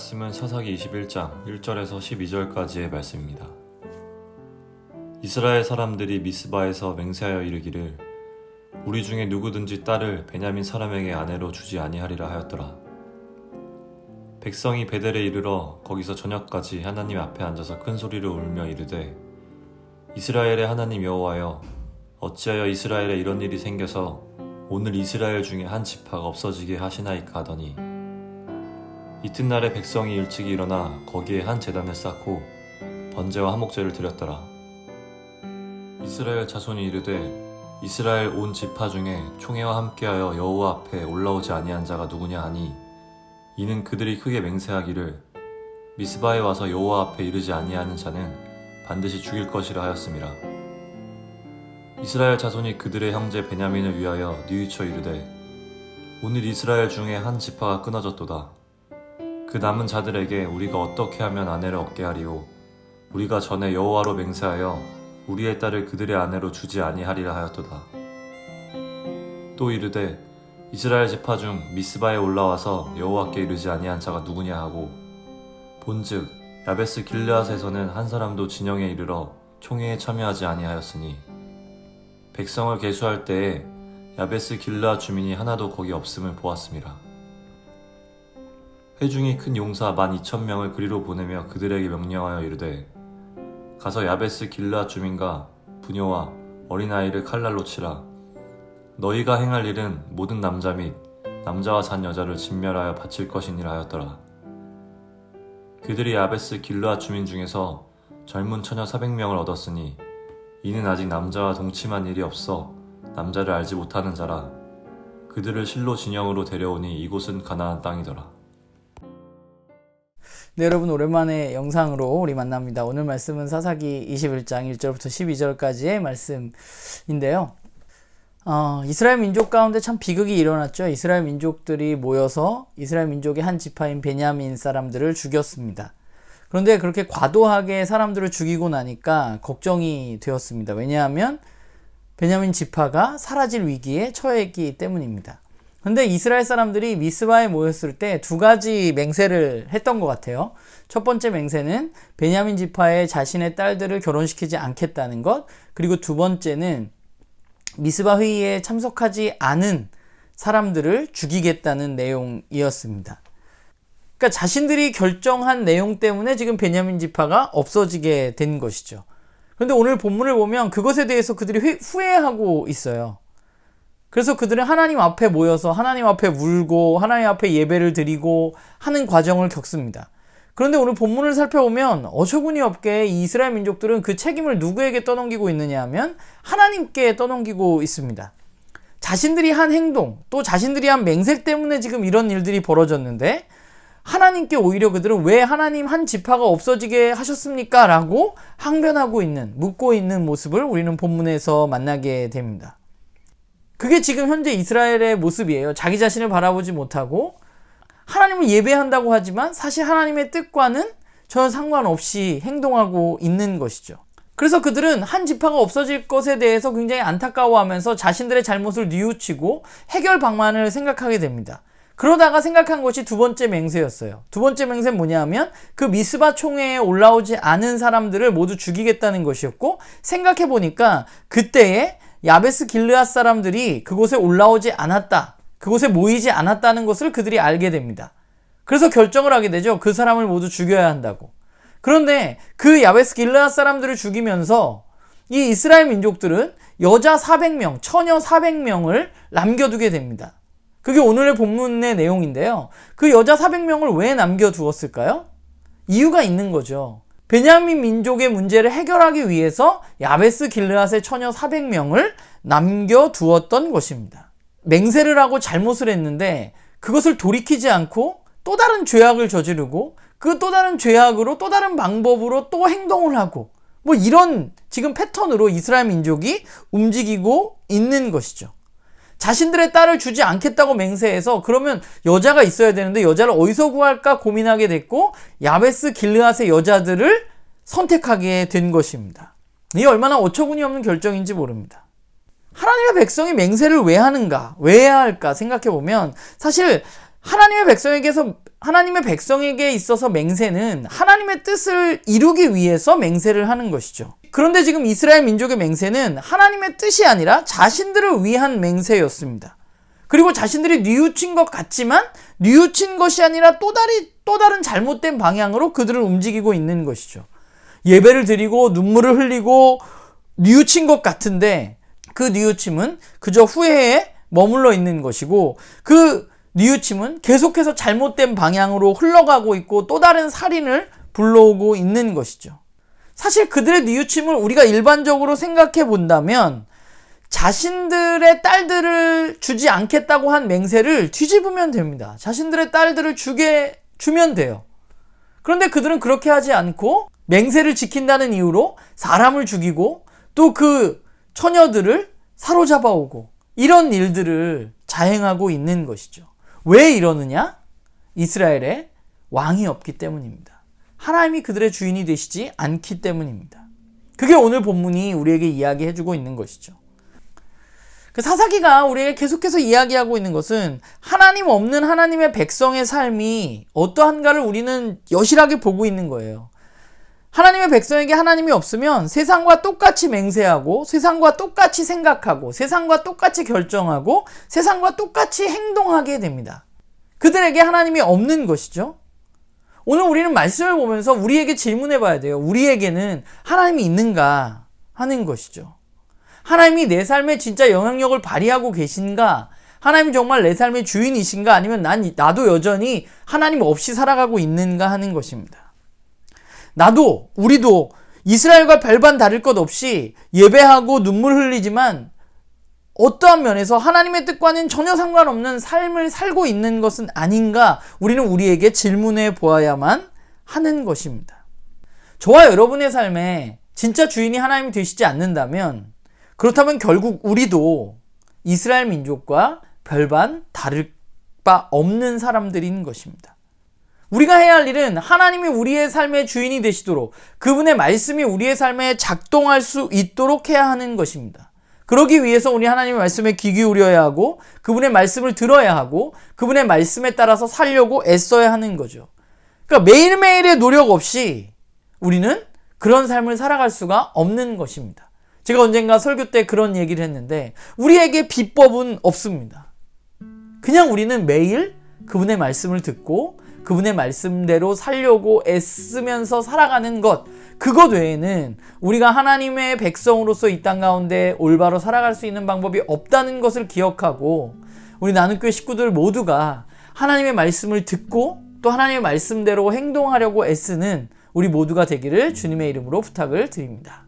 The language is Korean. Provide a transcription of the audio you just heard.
말씀은 사사기 21장 1절에서 12절까지의 말씀입니다. 이스라엘 사람들이 미스바에서 맹세하여 이르기를 우리 중에 누구든지 딸을 베냐민 사람에게 아내로 주지 아니하리라 하였더라. 백성이 베델에 이르러 거기서 저녁까지 하나님 앞에 앉아서 큰 소리로 울며 이르되 이스라엘의 하나님 여호와여 어찌하여 이스라엘에 이런 일이 생겨서 오늘 이스라엘 중에 한 지파가 없어지게 하시나이까 하더니 이튿날에 백성이 일찍이 일어나 거기에 한 제단을 쌓고 번제와 화목제를 드렸더라. 이스라엘 자손이 이르되 이스라엘 온 지파 중에 총회와 함께하여 여호와 앞에 올라오지 아니한 자가 누구냐 하니 이는 그들이 크게 맹세하기를 미스바에 와서 여호와 앞에 이르지 아니하는 자는 반드시 죽일 것이라 하였음이라. 이스라엘 자손이 그들의 형제 베냐민을 위하여 뉘우쳐 이르되 오늘 이스라엘 중에 한 지파가 끊어졌도다. 그 남은 자들에게 우리가 어떻게 하면 아내를 얻게 하리오? 우리가 전에 여호와로 맹세하여 우리의 딸을 그들의 아내로 주지 아니하리라 하였도다. 또 이르되 이스라엘 지파 중 미스바에 올라와서 여호와께 이르지 아니한 자가 누구냐 하고 본즉 야베스 길르앗에서는 한 사람도 진영에 이르러 총회에 참여하지 아니하였으니 백성을 계수할 때에 야베스 길르앗 주민이 하나도 거기 없음을 보았음이라 회중이 큰 용사 만 이천 명을 그리로 보내며 그들에게 명령하여 이르되 가서 야베스 길라 주민과 부녀와 어린아이를 칼날로 치라. 너희가 행할 일은 모든 남자 및 남자와 산 여자를 진멸하여 바칠 것이니라 하였더라. 그들이 야베스 길라 주민 중에서 젊은 처녀 400명을 얻었으니 이는 아직 남자와 동침한 일이 없어 남자를 알지 못하는 자라. 그들을 실로 진영으로 데려오니 이곳은 가나안 땅이더라 네, 여러분 오랜만에 영상으로 우리 만납니다. 오늘 말씀은 사사기 21장 1절부터 12절까지의 말씀인데요. 어, 이스라엘 민족 가운데 참 비극이 일어났죠. 이스라엘 민족들이 모여서 이스라엘 민족의 한 지파인 베냐민 사람들을 죽였습니다. 그런데 그렇게 과도하게 사람들을 죽이고 나니까 걱정이 되었습니다. 왜냐하면 베냐민 지파가 사라질 위기에 처했기 때문입니다. 근데 이스라엘 사람들이 미스바에 모였을 때 두 가지 맹세를 했던 것 같아요. 첫 번째 맹세는 베냐민 지파에 자신의 딸들을 결혼시키지 않겠다는 것. 그리고 두 번째는 미스바 회의에 참석하지 않은 사람들을 죽이겠다는 내용이었습니다. 그러니까 자신들이 결정한 내용 때문에 지금 베냐민 지파가 없어지게 된 것이죠. 그런데 오늘 본문을 보면 그것에 대해서 그들이 후회하고 있어요. 그래서 그들은 하나님 앞에 모여서 하나님 앞에 울고 하나님 앞에 예배를 드리고 하는 과정을 겪습니다. 그런데 오늘 본문을 살펴보면 어처구니 없게 이 이스라엘 민족들은 그 책임을 누구에게 떠넘기고 있느냐 하면 하나님께 떠넘기고 있습니다. 자신들이 한 행동, 또 자신들이 한 맹세 때문에 지금 이런 일들이 벌어졌는데 하나님께 오히려 그들은 왜 하나님 한 지파가 없어지게 하셨습니까? 라고 항변하고 있는, 묻고 있는 모습을 우리는 본문에서 만나게 됩니다. 그게 지금 현재 이스라엘의 모습이에요. 자기 자신을 바라보지 못하고 하나님을 예배한다고 하지만 사실 하나님의 뜻과는 전혀 상관없이 행동하고 있는 것이죠. 그래서 그들은 한 지파가 없어질 것에 대해서 굉장히 안타까워하면서 자신들의 잘못을 뉘우치고 해결 방안을 생각하게 됩니다. 그러다가 생각한 것이 두 번째 맹세였어요. 두 번째 맹세는 뭐냐면 그 미스바 총회에 올라오지 않은 사람들을 모두 죽이겠다는 것이었고 생각해 보니까 그때에 야베스 길르앗 사람들이 그곳에 올라오지 않았다. 그곳에 모이지 않았다는 것을 그들이 알게 됩니다. 그래서 결정을 하게 되죠. 그 사람을 모두 죽여야 한다고. 그런데 그 야베스 길르앗 사람들을 죽이면서 이 이스라엘 민족들은 여자 400명, 처녀 400명을 남겨두게 됩니다. 그게 오늘의 본문의 내용인데요. 그 여자 400명을 왜 남겨두었을까요? 이유가 있는 거죠. 베냐민 민족의 문제를 해결하기 위해서 야베스 길르앗의 처녀 400명을 남겨두었던 것입니다. 맹세를 하고 잘못을 했는데 그것을 돌이키지 않고 또 다른 죄악을 저지르고 그 또 다른 죄악으로 또 다른 방법으로 또 행동을 하고 뭐 이런 지금 패턴으로 이스라엘 민족이 움직이고 있는 것이죠. 자신들의 딸을 주지 않겠다고 맹세해서 그러면 여자가 있어야 되는데 여자를 어디서 구할까 고민하게 됐고 야베스 길르앗의 여자들을 선택하게 된 것입니다. 이 얼마나 어처구니 없는 결정인지 모릅니다. 하나님의 백성이 맹세를 왜 하는가? 왜 해야 할까? 생각해 보면 사실 하나님의 백성에게서 하나님의 백성에게 있어서 맹세는 하나님의 뜻을 이루기 위해서 맹세를 하는 것이죠. 그런데 지금 이스라엘 민족의 맹세는 하나님의 뜻이 아니라 자신들을 위한 맹세였습니다. 그리고 자신들이 뉘우친 것 같지만 뉘우친 것이 아니라 또 다른 또 다른 잘못된 방향으로 그들을 움직이고 있는 것이죠. 예배를 드리고 눈물을 흘리고 뉘우친 것 같은데 그 뉘우침은 그저 후회에 머물러 있는 것이고 그 뉘우침은 계속해서 잘못된 방향으로 흘러가고 있고 또 다른 살인을 불러오고 있는 것이죠. 사실 그들의 뉘우침을 우리가 일반적으로 생각해 본다면 자신들의 딸들을 주지 않겠다고 한 맹세를 뒤집으면 됩니다. 자신들의 딸들을 주게 주면 돼요. 그런데 그들은 그렇게 하지 않고 맹세를 지킨다는 이유로 사람을 죽이고 또 그 처녀들을 사로잡아 오고 이런 일들을 자행하고 있는 것이죠. 왜 이러느냐? 이스라엘에 왕이 없기 때문입니다. 하나님이 그들의 주인이 되시지 않기 때문입니다. 그게 오늘 본문이 우리에게 이야기해 주고 있는 것이죠. 그 사사기가 우리에게 계속해서 이야기하고 있는 것은 하나님 없는 하나님의 백성의 삶이 어떠한가를 우리는 여실하게 보고 있는 거예요. 하나님의 백성에게 하나님이 없으면 세상과 똑같이 맹세하고 세상과 똑같이 생각하고 세상과 똑같이 결정하고 세상과 똑같이 행동하게 됩니다. 그들에게 하나님이 없는 것이죠. 오늘 우리는 말씀을 보면서 우리에게 질문해 봐야 돼요. 우리에게는 하나님이 있는가 하는 것이죠. 하나님이 내 삶에 진짜 영향력을 발휘하고 계신가? 하나님이 정말 내 삶의 주인이신가? 아니면 난, 나도 여전히 하나님 없이 살아가고 있는가 하는 것입니다. 나도, 우리도 이스라엘과 별반 다를 것 없이 예배하고 눈물 흘리지만 어떠한 면에서 하나님의 뜻과는 전혀 상관없는 삶을 살고 있는 것은 아닌가 우리는 우리에게 질문해 보아야만 하는 것입니다. 저와 여러분의 삶에 진짜 주인이 하나님이 되시지 않는다면 그렇다면 결국 우리도 이스라엘 민족과 별반 다를 바 없는 사람들인 것입니다. 우리가 해야 할 일은 하나님이 우리의 삶의 주인이 되시도록 그분의 말씀이 우리의 삶에 작동할 수 있도록 해야 하는 것입니다. 그러기 위해서 우리 하나님의 말씀에 귀 기울여야 하고 그분의 말씀을 들어야 하고 그분의 말씀에 따라서 살려고 애써야 하는 거죠. 그러니까 매일매일의 노력 없이 우리는 그런 삶을 살아갈 수가 없는 것입니다. 제가 언젠가 설교 때 그런 얘기를 했는데 우리에게 비법은 없습니다. 그냥 우리는 매일 그분의 말씀을 듣고 그분의 말씀대로 살려고 애쓰면서 살아가는 것 그것 외에는 우리가 하나님의 백성으로서 이 땅 가운데 올바로 살아갈 수 있는 방법이 없다는 것을 기억하고 우리 나눔교회 식구들 모두가 하나님의 말씀을 듣고 또 하나님의 말씀대로 행동하려고 애쓰는 우리 모두가 되기를 주님의 이름으로 부탁을 드립니다.